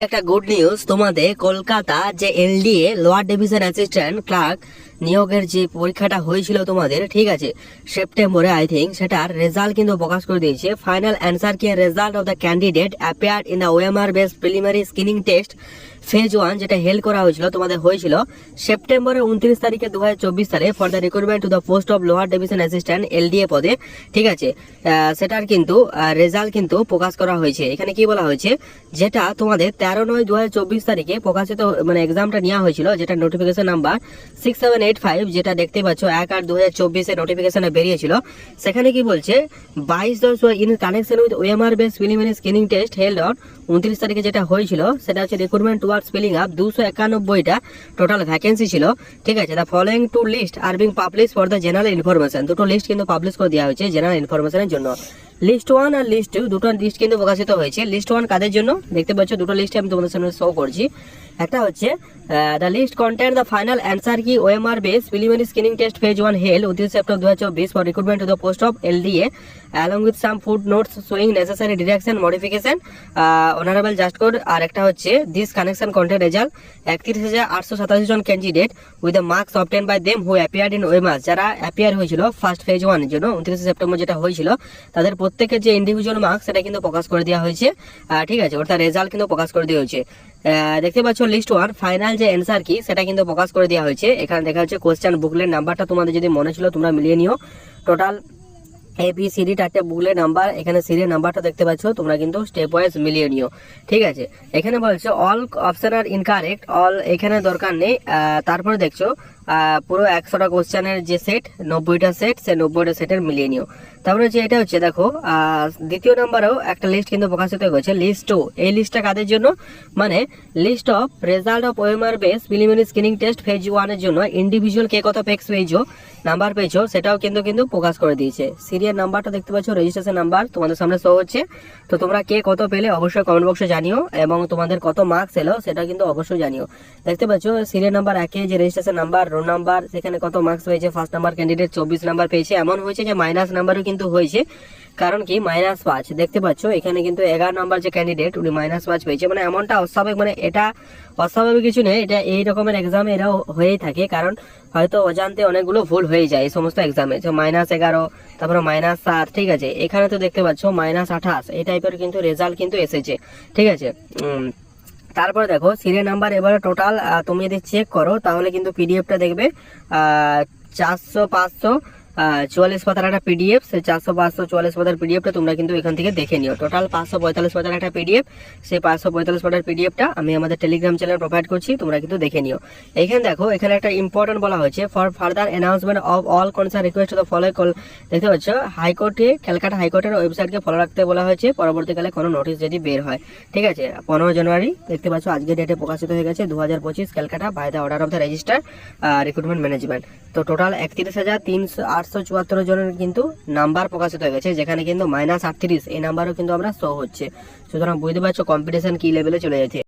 একটা good news তোমাদের কলকাতা যে LDA lower division assistant clerk নিয়োগের যে পরীক্ষাটা হয়েছিল তোমাদের, ঠিক আছে? সেপ্টেম্বরে আই থিঙ্ক সেটার রেজাল্ট কিন্তু প্রকাশ করে দিয়েছে। Final answer key result of the candidate appear in the OMR base preliminary screening test phase one যেটা হেল্ড করা হয়েছিল, তোমাদের হয়েছিল, সেপ্টেম্বরের উনত্রিশ তারিখে দু হাজার চব্বিশ সালে for the recruitment to the post of lower division assistant LDA পদে, ঠিক আছে? সেটার কিন্তু রেজাল্ট কিন্তু প্রকাশ করা হয়েছে। এখানে কি বলা হয়েছে? যেটা তোমাদের তেরো নয় দু তারিখে প্রকাশিত মানে এক্সামটা নেওয়া হয়েছিল, যেটা notification number six seven eight five যেটা দেখতে পাচ্ছ এক আট দু হাজার চব্বিশে নোটিফিকেশনে বেরিয়েছিল। সেখানে কি বলছে? বাইশ দশ in connection with OMR base preliminary screening test held on উনত্রিশ তারিখে যেটা হয়েছিল, সেটা হচ্ছে রিক্রুটমেন্ট ওয়ার্ক স্পেলিং আপ দুশো একানব্বইটা টোটাল ভ্যাকেন্সি ছিল। ঠিক আছে the following two list are being publish for the general information দুটো লিস্ট কিন্তু পাবলিশ করে দেওয়া হয়েছে জেনারেল ইনফরমেশনের জন্য। লিস্ট ওয়ান আর লিস্ট টু দুটো লিস্ট কিন্তু প্রকাশিত হয়েছে। লিস্ট ওয়ান কাদের জন্য? দেখতে পাচ্ছ, দুটো লিস্টে আমি তোমাদের সামনে শো করছি। একটা হচ্ছে the list content the final answer key OMR base preliminary screening test phase one held উনত্রিশ সেপ্টেম্বর দু হাজার চব্বিশ for recruitment to the post of LDA along with some foot notes showing necessary direction modification honourable just code আর একটা হচ্ছে this connection content result একত্রিশ হাজার আটশো সাতাশি জন candidate with the marks obtain by them who appeared in OMRs যারা appear হয়েছিল first phase ওয়ানের জন্য, উনত্রিশে সেপ্টেম্বর যেটা হয়েছিল, তাদের প্রত্যেকের যে ইন্ডিভিজুয়াল মার্কস সেটা কিন্তু প্রকাশ করে দেওয়া হয়েছে ঠিক আছে, অর্থাৎ রেজাল্ট কিন্তু প্রকাশ করে দেওয়া হয়েছে। দেখতে পাচ্ছ লিস্ট ওয়ান ফাইনাল যে অ্যান্সার কি, সেটা কিন্তু প্রকাশ করে দেওয়া হয়েছে। এখানে দেখা যাচ্ছে কোয়েশ্চেন বুকলের নাম্বারটা তোমাদের যদি মনে ছিল, তোমরা মিলিয়ে নিও। Total A B C D booklet number এখানে সিরিয়াল নাম্বারটা দেখতে পাচ্ছ, তোমরা কিন্তু স্টেপ ওয়াইজ মিলিয়ে নিও। ঠিক আছে? এখানে বলছে all option are incorrect all এখানে দরকার নেই। তারপরে দেখছ পুরো একশোটা কোশ্চেনের যে সেট, নব্বইটা সেট, সে নব্বইটা সেটের মিলিয়ে নিও। তারপরে হচ্ছে এটা হচ্ছে, দেখো দ্বিতীয় নাম্বারেও একটা লিস্ট কিন্তু প্রকাশিত হয়েছে লিস্ট টু এই লিস্টটা কাদের জন্য? মানে list of result of OMR base preliminary screening test phase ওয়ানের জন্য ইন্ডিভিজুয়াল কে কত পেক্স পেয়েছ নাম্বার পেয়েছ, সেটাও কিন্তু কিন্তু প্রকাশ করে দিয়েছে। সিরিয়াল নাম্বারটা দেখতে পাচ্ছ রেজিস্ট্রেশন নাম্বার তোমাদের সামনে শো হচ্ছে। তো তোমরা কে কত পেলে অবশ্যই কমেন্ট বক্সে জানিও, এবং তোমাদের কত মার্কস এলো সেটা কিন্তু অবশ্যই জানিও। দেখতে পাচ্ছ সিরিয়াল নাম্বার একে, যে রেজিস্ট্রেশন নাম্বার রোল নাম্বার, সেখানে কত মার্কস পেয়েছে ফার্স্ট নাম্বার ক্যান্ডিডেট চব্বিশ নাম্বার পেয়েছে। এমন হয়েছে যে মাইনাস নাম্বারও কিন্তু হয়েছে। কারণ কি? মাইনাস পাঁচ, দেখতে পাচ্ছ? এখানে কিন্তু এগারো নাম্বার যে ক্যান্ডিডেট উনি মাইনাস পাঁচ পেয়েছে। মানে এমনটা অস্বাভাবিক মানে এটা অস্বাভাবিক কিছু নেই এটা এই রকমের এক্সামে এরাও হয়েই থাকে। কারণ হয়তো অজান্তে অনেকগুলো ভুল হয়ে যায় এই সমস্ত এক্সামে তো মাইনাস এগারো, তারপরে মাইনাস সাত, ঠিক আছে? এখানে তো দেখতে পাচ্ছ মাইনাস আঠাশ, এই টাইপের কিন্তু রেজাল্ট কিন্তু এসেছে। ঠিক আছে? তারপরে দেখো সিরিয়াল নাম্বার এবারে টোটাল তুমি যদি চেক করো, তাহলে কিন্তু পিডিএফটা দেখবে চারশো, পাঁচশো চুয়াল্লিশ পাতার একটা পিডিএফ সেই চারশো পাঁচশো চুয়াল্লিশ পাতার পিডিএফটা তোমরা কিন্তু এখান থেকে দেখে নিও। টোটাল পাঁচশো পঁয়তাল্লিশ পাতার একটা পিডিএফ সেই পাঁচশো পঁয়তাল্লিশ পাতার পিডিএফটা আমি আমাদের টেলিগ্রাম চ্যানেল প্রোভাইড করছি, তোমরা কিন্তু দেখে নিও। এখানে দেখো, এখানে একটা ইম্পর্টেন্ট বলা হয়েছে for further announcement of all concern request to the follow call দেখতে পাচ্ছ? হাইকোর্টে, ক্যালকাটা হাইকোর্টের ওয়েবসাইটকে ফলো রাখতে বলা হয়েছে, পরবর্তীকালে কোনো নোটিশ যদি বের হয়। ঠিক আছে? পনেরো জানুয়ারি, দেখতে পাচ্ছ, আজকে ডেটে প্রকাশিত হয়ে গেছে দু হাজার পঁচিশ Calcutta by the order of the register recruitment management তো টোটাল একত্রিশ হাজার তিনশো আটশো চুয়াত্তর জনের কিন্তু নাম্বার প্রকাশিত হয়ে গেছে, যেখানে কিন্তু মাইনাস আটত্রিশ এই নাম্বারও কিন্তু আমরা শো হচ্ছে। সুতরাং বুঝতে পারছ কম্পিটিশন কি লেভেলে চলে যাচ্ছে।